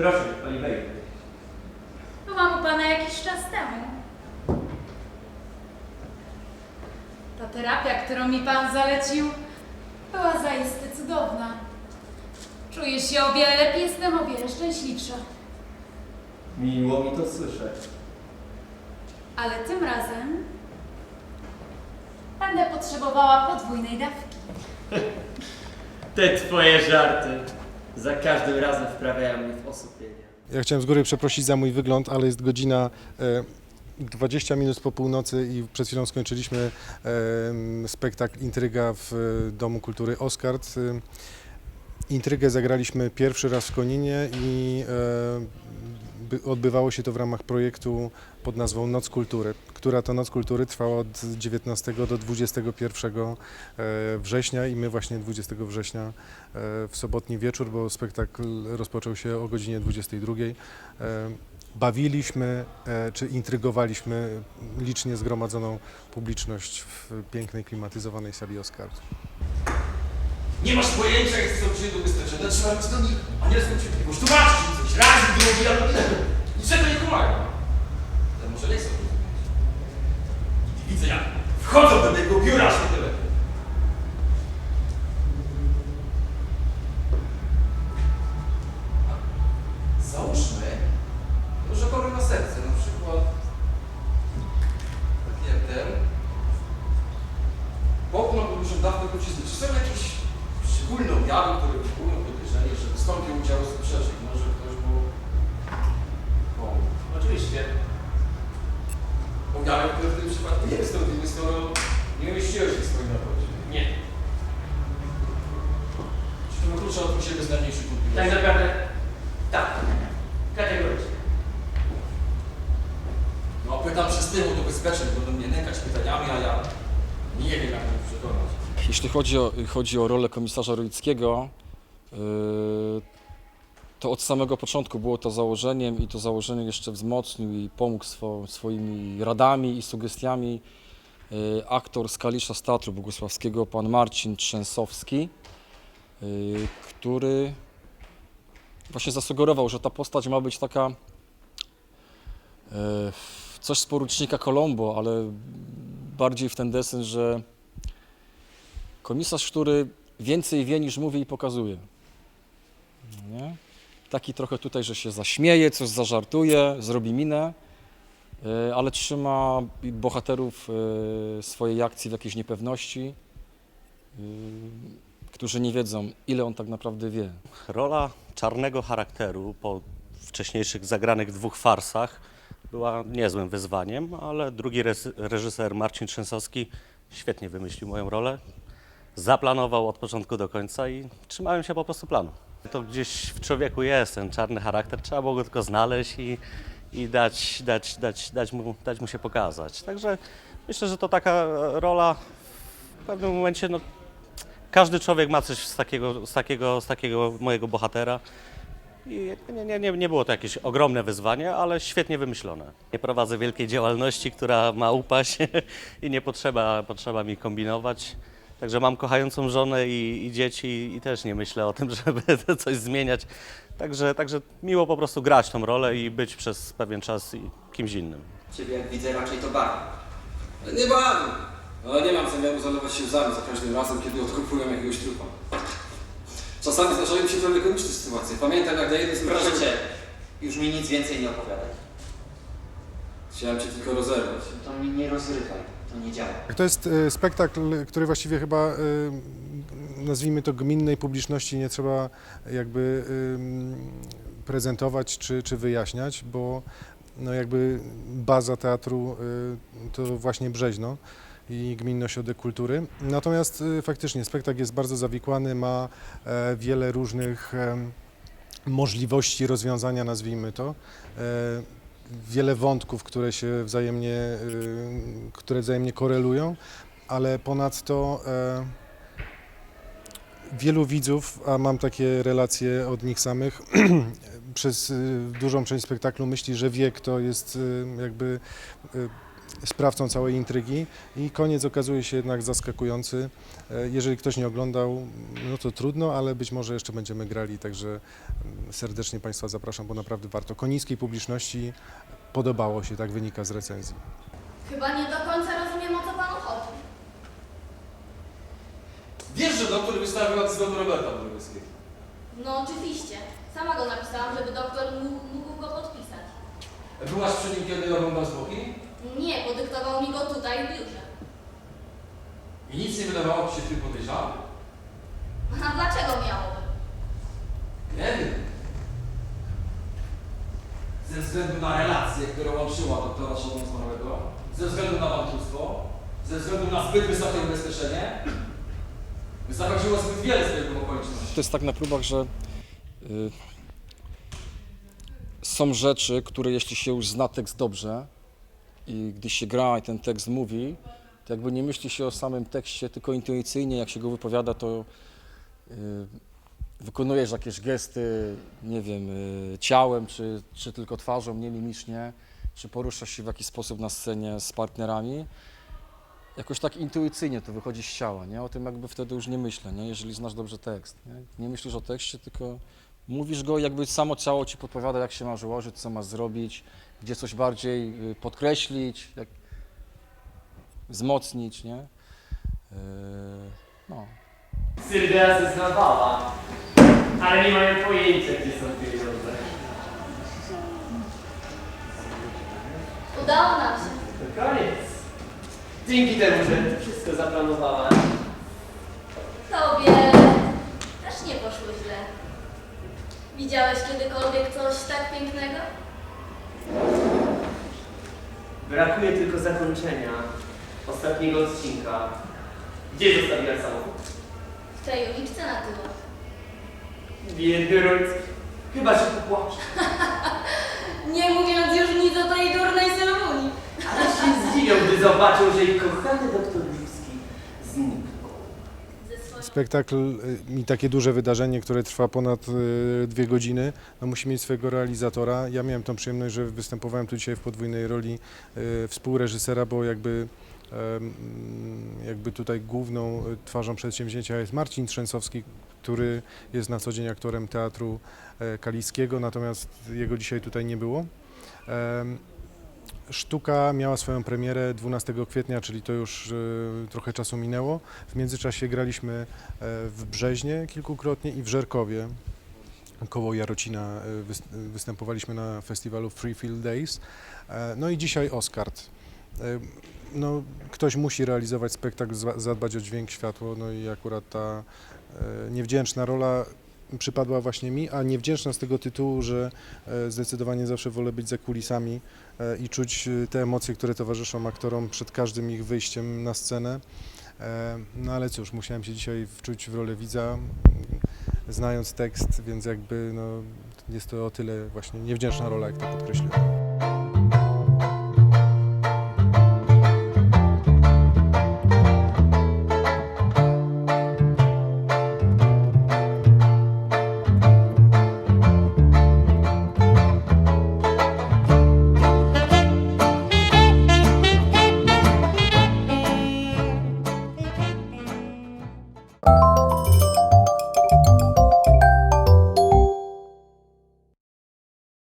Proszę, pani wejdzie. Byłam u pana jakiś czas temu. Ta terapia, którą mi pan zalecił, była zaiste cudowna. Czuję się o wiele lepiej, jestem o wiele szczęśliwsza. Miło mi to słyszeć. Ale tym razem będę potrzebowała podwójnej dawki. Te twoje żarty za każdym razem wprawiają mnie w osłupienie. Ja chciałem z góry przeprosić za mój wygląd, ale jest godzina e, 20 minut po północy i przed chwilą skończyliśmy e, spektakl Intryga w e, Domu Kultury Oskard. E, Intrygę zagraliśmy pierwszy raz w Koninie i e, by- odbywało się to w ramach projektu pod nazwą Noc Kultury, która to Noc Kultury trwała od 19 do 21 e, września i my właśnie 20 września e, w sobotni wieczór, bo spektakl rozpoczął się o godzinie 22. e, Bawiliśmy czy intrygowaliśmy licznie zgromadzoną publiczność w pięknej, klimatyzowanej sali Oscard. Nie masz pojęcia, jak są przyjdą ubezpieczone. Trzeba mieć do nich anielską cierpliwość. Tłumaczyć im coś. Raz, drugi, albo nie. Niczego nie pomaga. Ale może nie chcą rozumieć. Widzę jak wchodzą do tego biura, aż Przez tyłu, to bezpiecznie, będą mnie nękać pytaniami, a ja nie wiem, jak to przekonać. Jeśli chodzi o, chodzi o rolę komisarza Rolickiego, yy, to od samego początku było to założeniem i to założenie jeszcze wzmocnił i pomógł swo, swoimi radami i sugestiami yy, aktor z Kalisza z Teatru Bogusławskiego, pan Marcin Trzęsowski, yy, który właśnie zasugerował, że ta postać ma być taka yy, coś z porucznika Colombo, ale bardziej w ten deseń, że komisarz, który więcej wie niż mówi i pokazuje. Nie? Taki trochę tutaj, że się zaśmieje, coś zażartuje, zrobi minę, y, ale trzyma bohaterów y, swojej akcji w jakiejś niepewności, y, którzy nie wiedzą, ile on tak naprawdę wie. Rola czarnego charakteru po wcześniejszych zagranych dwóch farsach była niezłym wyzwaniem, ale drugi reżyser Marcin Trzęsowski świetnie wymyślił moją rolę. Zaplanował od początku do końca i trzymałem się po prostu planu. To gdzieś w człowieku jest ten czarny charakter, trzeba było go tylko znaleźć i, i dać, dać, dać, dać, mu, dać mu się pokazać. Także myślę, że to taka rola w pewnym momencie no, każdy człowiek ma coś z takiego, z takiego, z takiego mojego bohatera. I nie, nie, nie, nie było to jakieś ogromne wyzwanie, ale świetnie wymyślone. Nie prowadzę wielkiej działalności, która ma upaść i nie potrzeba, potrzeba mi kombinować. Także mam kochającą żonę i, i dzieci i też nie myślę o tym, żeby coś zmieniać. Także, także miło po prostu grać tą rolę i być przez pewien czas kimś innym. Ciebie widzę raczej to bawi. Nie bawi, ale nie mam zamiaru zalewać się łzami za każdym razem, kiedy odkupują jakiegoś trupa. Czasami zdarzają mi się trochę komiczne sytuacje. Pamiętam, jak na jednym z Proszę cię, już mi nic więcej nie opowiadaj. Chciałem cię tylko rozerwać. To mnie nie rozrywaj, to nie działa. To jest e, spektakl, który właściwie chyba, e, nazwijmy to gminnej publiczności nie trzeba jakby ym, prezentować czy, czy wyjaśniać, bo no jakby baza teatru y, to właśnie Brzeźno i Gminny Ośrodek Kultury. Natomiast y, faktycznie spektakl jest bardzo zawikłany, ma e, wiele różnych możliwości rozwiązania, nazwijmy to. E, Wiele wątków, które się wzajemnie, y, które wzajemnie korelują, ale ponadto e, wielu widzów, a mam takie relacje od nich samych, przez y, dużą część spektaklu myśli, że wie, kto jest jakby sprawcą całej intrygi i koniec okazuje się jednak zaskakujący. E, Jeżeli ktoś nie oglądał, no to trudno, ale być może jeszcze będziemy grali, także mm, serdecznie Państwa zapraszam, bo naprawdę warto. Konińskiej publiczności podobało się, tak wynika z recenzji. Chyba nie do końca rozumiem, o co panu chodzi. Wiesz, że doktor wystawił artyzmu Roberta Brogowskiego. No oczywiście. Sama go napisałam, żeby doktor mógł, mógł go podpisać. Byłaś przy nim, kiedy oglądał zwłoki? Mi go tutaj w biurze. I nic nie wydawało ci się w tym podejrzane? A dlaczego miałoby? Nie wiem. Ze względu na relację, którą łączyła doktora Szymona Zmarłego, ze względu na bankructwo, ze względu na zbyt wysokie ubezpieczenie, zachodziło zbyt wiele z tego okoliczności. To jest tak na próbach, że y, są rzeczy, które jeśli się już zna tekst dobrze i gdy się gra i ten tekst mówi, to jakby nie myśli się o samym tekście, tylko intuicyjnie, jak się go wypowiada, to y, wykonujesz jakieś gesty, nie wiem, y, ciałem, czy, czy tylko twarzą, nie mimicznie, czy poruszasz się w jakiś sposób na scenie z partnerami. Jakoś tak intuicyjnie to wychodzi z ciała, nie? O tym jakby wtedy już nie myślę, nie? Jeżeli znasz dobrze tekst, nie? Nie myślisz o tekście, tylko mówisz go, jakby samo ciało ci podpowiada, jak się masz ułożyć, co masz zrobić, gdzie coś bardziej y, podkreślić, jak wzmocnić, nie? Yy, no. Sylwia zeznawała, ale nie mają pojęcia, gdzie są pieniądze. Udało nam się. To koniec. Dzięki temu, że wszystko zaplanowałem. Tobie też nie poszło źle. Widziałeś kiedykolwiek coś tak pięknego? Brakuje tylko zakończenia ostatniego odcinka. Gdzie zostawiłaś samochód? W tej uliczce na tyłach. Biedny Rudzki. Chyba się popłacze. Nie mówiąc już nic o tej durnej Sylwunii. Ale się zdziwią, gdy zobaczą, że ich kochany doktor Spektakl y, i takie duże wydarzenie, które trwa ponad y, dwie godziny, no musi mieć swojego realizatora. Ja miałem tą przyjemność, że występowałem tu dzisiaj w podwójnej roli y, współreżysera, bo jakby jakby tutaj główną twarzą przedsięwzięcia jest Marcin Trzęsowski, który jest na co dzień aktorem Teatru e, Kaliskiego, natomiast jego dzisiaj tutaj nie było. Sztuka miała swoją premierę 12 kwietnia, czyli to już y, trochę czasu minęło. W międzyczasie graliśmy e, w Brzeźnie kilkukrotnie i w Żerkowie. Koło Jarocina e, wys- występowaliśmy na festiwalu Free Field Days. E, No i dzisiaj Oscard. E, No, ktoś musi realizować spektakl, zadbać o dźwięk, światło, no i akurat ta niewdzięczna rola przypadła właśnie mi, a niewdzięczna z tego tytułu, że e, zdecydowanie zawsze wolę być za kulisami e, i czuć e, te emocje, które towarzyszą aktorom przed każdym ich wyjściem na scenę. No ale cóż, musiałem się dzisiaj wczuć w rolę widza, m, znając tekst, więc jakby no, jest to o tyle właśnie niewdzięczna rola, jak to podkreśliłem.